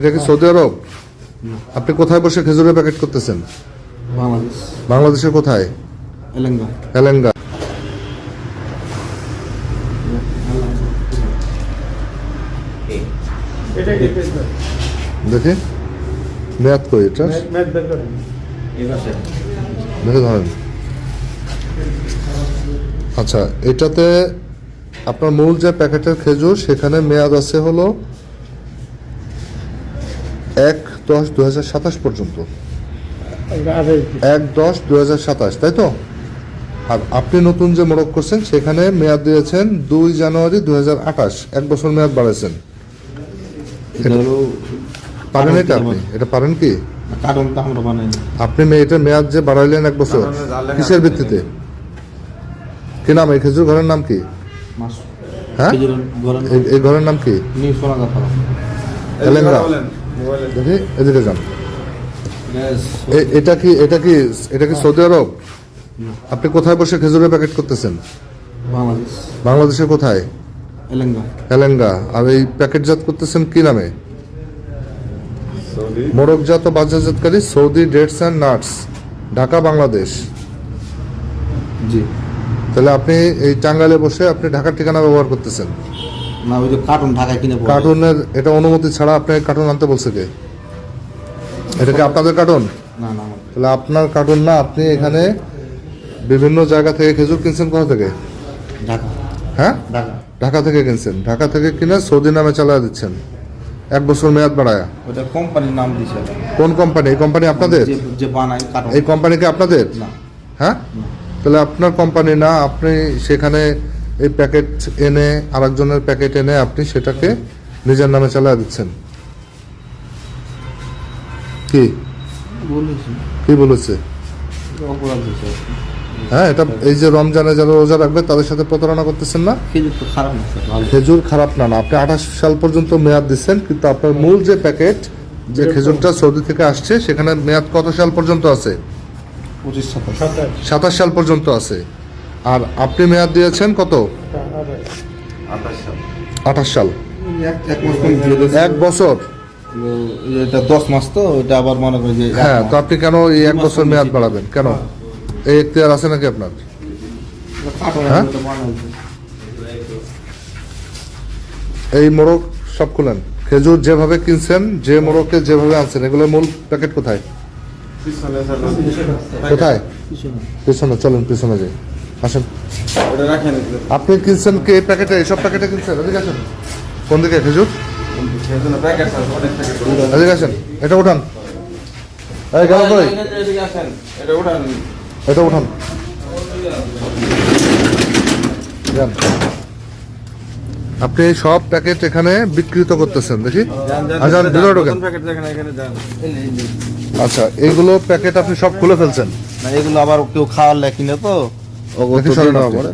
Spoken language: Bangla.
এটা কি সৌদি আরব? আপনি কোথায় বসে খেজুরের প্যাকেট করতেছেন? বাংলাদেশ। বাংলাদেশের কোথায়? এলেঙ্গা। দেখি। মেয়াদ কই এটা? দেখে ধরেন। আচ্ছা এটাতে আপনার মূল যে প্যাকেটের খেজুর সেখানে মেয়াদ আছে হলো দশ দু হাজার সাতাশ পর্যন্ত। এক দশ দু হাজার সাতাশ তাই তো? আর আপনি নতুন যে মোড়ক করছেন সেখানে মেয়াদ দিয়েছেন দুই জানুয়ারি দু হাজার আঠাশ এক বছর মেয়াদ বাড়াইছেন। পারেন এটা আপনি? এটা পারেন কি? কার্টনটা আমরা বানাই আপনি মে- এটার মেয়াদ যে বাড়াইলেন এক বছর কিসের ভিত্তিতে? কি নাম? এই খেজুর ঘরের নাম কি? হ্যাঁ? এই- এই ঘরের নাম কি? এলেঙ্গা দেখি। এদিকে যান। এটা কি এটা কি এটা কি সৌদি আরব? আপনি কোথায় বসে খেজুরের প্যাকেট করতেছেন? বাংলাদেশ। বাংলাদেশের কোথায়? এলেঙ্গা। আর এই প্যাকেটজাত করতেছেন কি নামে? মোড়কজাত ও বাজারজাতকারী Saudi dates and nuts Dhaka Bangladesh. জি। তাহলে আপনি এই টাঙ্গাইলে বসে আপনি ঢাকার ঠিকানা ব্যবহার করতেছেন। না ওই যে কার্টন ঢাকায় কিনে কার্টুনের এটা অনুমতি ছাড়া আপনি কার্টুন আনতে বলছে কে? এটা কি আপনাদের কার্টুন না না তাহলে আপনার কার্টুন না আপনি এখানে বিভিন্ন জায়গা থেকে খেজুর কিনছেন কোথা থেকে? ঢাকা। হ্যাঁ? ঢাকা। ঢাকা থেকে কিনছেন। ঢাকা থেকে কিনে সৌদি নামে চালায় দিচ্ছেন। এক বছর মেয়াদ বাড়ায়া। ওটা কোম্পানির নাম দিছে। কোন কোম্পানি এই কোম্পানি আপনাদের? যে বানায় কার্টন এই কোম্পানি কি আপনাদের? না। হ্যাঁ? তাহলে আপনার কোম্পানি না আপনি সেখানে এই প্যাকেট এনে আরেকজনের প্যাকেট এনে আপনি সেটাকে নিজের নামে চালায় দিচ্ছেন। কি? কি বলেছে? হ্যাঁ এটা এই যে রমজানে যারা রোজা রাখবে তাদের সাথে প্রতারণা করতেছেন না? খেজুর খারাপ না খেজুর খারাপ না না। আপনি আঠাশ সাল পর্যন্ত মেয়াদ দিচ্ছেন কিন্তু আপনার মূল যে প্যাকেট যে খেজুরটা সৌদি থেকে আসছে সেখানে মেয়াদ কত সাল পর্যন্ত আছে? পঁচিশ সাতাশ। সাতাশ। সাতাশ সাল পর্যন্ত আছে। আর আপনি মেয়াদ দিয়েছেন কত? আঠাশ সাল। এক- বছর? এটা দশ মাস তো এটা আবার মনে করি যে হ্যাঁ তো আপনি কেন এই এক বছর মেয়াদ বাড়াবেন? কেন? এই এখতিয়ার আছে নাকি আপনার? হ্যাঁ? এই মোড়ক সব খুলেন। খেজুর যেভাবে কিনছেন যে মোড়কে যেভাবে আনছেন এগুলোর মূল প্যাকেট কোথায়? কোথায়। পিছনে চলেন পিছনে যাই। আসেন। আপনি কিনছেন কি এই প্যাকেটে? এইসব প্যাকেটে কিনছেন? এদিকে আসেন। কোন দিকে খেজুর? এদিকে আসেন। এটা উঠান। এই গেল কই? এটা উঠান। আপনি সব প্যাকেট এখানে বিকৃত করতেছেন দেখি? আজান ভিতরে ঢোকেন। প্যাকেট দেখেন এখানে যান। আচ্ছা এইগুলো প্যাকেট আপনি সব খুলে ফেলছেন? না এগুলো আবার কেউ খাওয়ার লেখি না তো। ওগুলো